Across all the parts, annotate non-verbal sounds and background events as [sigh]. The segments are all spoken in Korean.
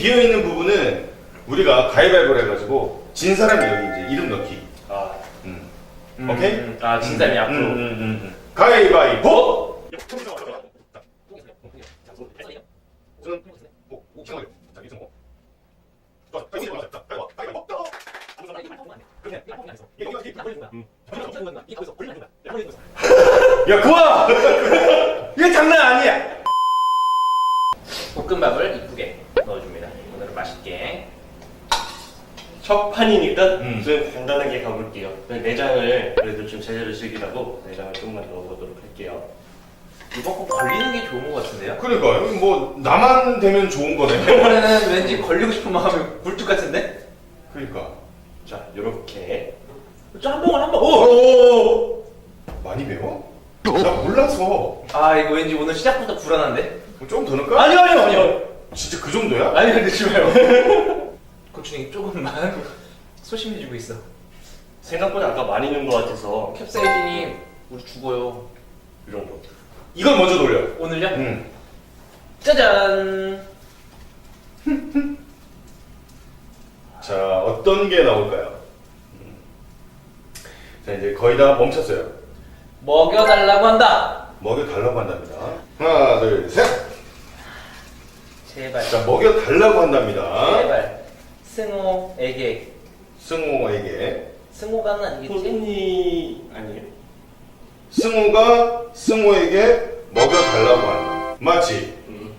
비어 있는 부분은 우리가 가위바위보를 해가지고 진 사람이 여기 이제 이름 넣기. 아, 음. 음, 오케이? 음, 아 진짜미 앞으로. 음, 음, 음, 음. 가위바위보. 야 그와 [laughs] 이게 장난 아니야. 볶음밥을 이쁘게 넣어줍니다. 오늘은 맛있게. 첫 판이니까 음. 좀 간단하게 가볼게요. 내장을 그래도 좀 제대로 즐기라고 내장을 조금만 넣어보도록 할게요. 이번 거 걸리는 게 좋은 것 같은데요? 그러니까 여기 뭐 나만 되면 좋은 거네. 이번에는 왠지 걸리고 싶은 마음이 굴뚝 같은데? 그러니까 자, 요렇게. 한 봉을 한 번. 오! 오 많이 매워? 나 몰라서 아 이거 왠지 오늘 시작부터 불안한데? 좀 더 넣을까? 아니요 아니요 아니요. 진짜 그 정도야? 아니요 넣지 마요. 고추냉이 조금만 소심해지고 있어. 생각보다 아까 많이 넣은 것 같아서 캡사이신이 우리 죽어요. 이 정도. 이건 먼저 돌려. 오늘요? 응. 짜잔. 자 어떤 게 나올까요? 음. 자 이제 거의 다 멈췄어요. 먹여달라고 한다. 먹여 달라고 한답니다. 하나 둘 셋. 제발. 자 먹여 달라고 한답니다. 제발. 승호에게. 승호에게 승호가는 아니겠지? 호순이 아니에요? 승호가 승호에게 먹여 달라고 한다. 맞지? 음.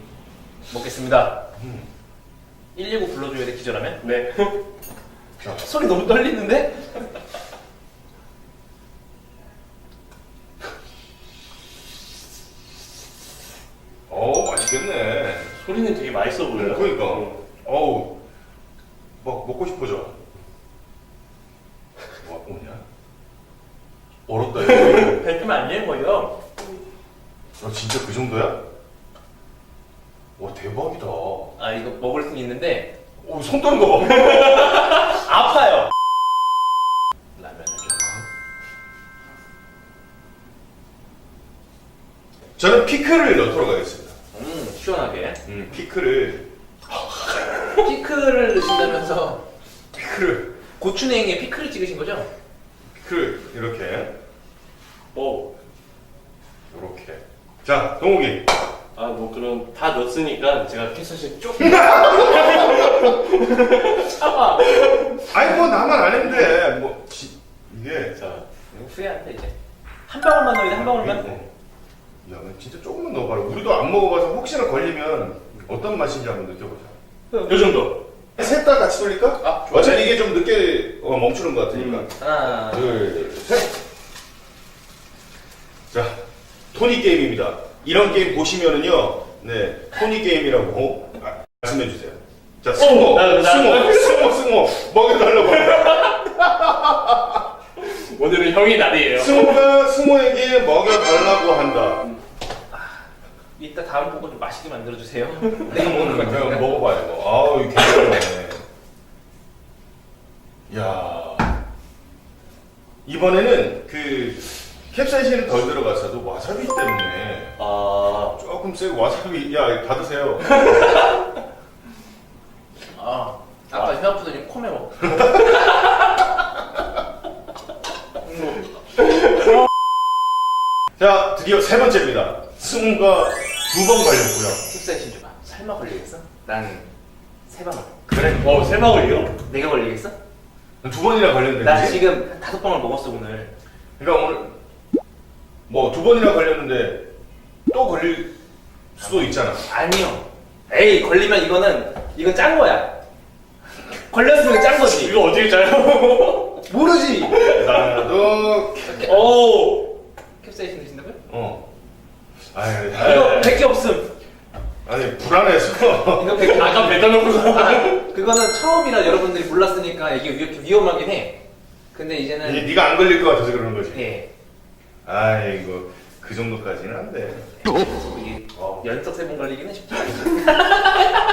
먹겠습니다. 음. 119 불러줘야 돼 기절하면? 네. 자 [laughs] 소리 너무 떨리는데? 소리는 되게 맛있어 보여요. 그러니까. 음. 어우 막 먹고 싶어져. 뭐 오냐? 얼었다 이거. 뱉으면 안 되는 거예요. 아 진짜 그 정도야? 와 대박이다. 오, 아 이거 먹을 수 있는데 손 떠는 거 봐. [laughs] 아파요. 라면을 좀. 저는 피클을 넣도록 하겠습니다. 음 시원하게. 음 피클을 [laughs] 피클을 넣으신다면서 피클을 고추냉이에 피클을 찍으신 거죠? 피클 이렇게 오. 이렇게. 자 동욱이. 아, 뭐 그럼 다 넣었으니까 제가 캐서시 조금 참아. 아니 뭐 나만 안 했는데 뭐 지, 이게 자, 후회한다 이제. 한 방울만 넣어야 돼, 한 방울만. 어. 야, 너 진짜 조금만 넣어봐라. 우리도 안 먹어봐서 혹시나 걸리면 어떤 맛인지 한번 느껴보자. 요 정도. 셋 다 같이 돌릴까? 아, 좋아요. 어차피 이게 좀 늦게 어, 멈추는 것 같으니까. 음. 하나. 둘, 셋. 자, 토니 게임입니다. 이런 게임 보시면은요, 네, 토니 게임이라고 아, 말씀해 주세요. 자, 나, 나, 승호, 나. 승호, 승호, 먹여달라고. [laughs] 오늘은 형이 날이에요. 승호가 승호에게 먹여달라고 한다. 이따 다음 보고 좀 맛있게 만들어 주세요. 내가 [laughs] 먹는 거 그냥 같아. 먹어봐요. 이거. 아우, 이거 괜찮네. 야 이번에는 그 캡사이신은 덜 들어갔어도 와사비 때문에 아, 조금 세고 와사비 야 받으세요. 아, 아까 혀 아프더니 코 매워. 자 드디어 세 번째입니다. 승우가 두 번 걸렸고요. 캡사이신 좀 봐. 설마 걸리겠어? 난세 방울. 그래? 어, 세 방울이요? 내가 걸리겠어? 두 번이나 걸렸는데. 나 그치? 지금 다섯 방울 먹었어 오늘. 그러니까 오늘 뭐 두 번이나 걸렸는데 또 걸릴 수도 있잖아. 아니요. 에이 걸리면 이거는 이건 짠 거야. 걸렸으면 짠 거지. 이거 어떻게 짜요? 모르지. 나도 오! 캡사이신 드신다고요? 어. 이거 100개 없음. 아니 불안해서. 이거 100개 아까 놓고서. 아, 그거는 처음이라 여러분들이 몰랐으니까 이게 이렇게 위험하긴 해. 근데 이제는 네가 안 걸릴 것 같아서 그러는 거지. 예. 아이고 그 정도까지는 안 돼. 이게 어. 연속 세번 걸리기는 쉽지 않아. [laughs]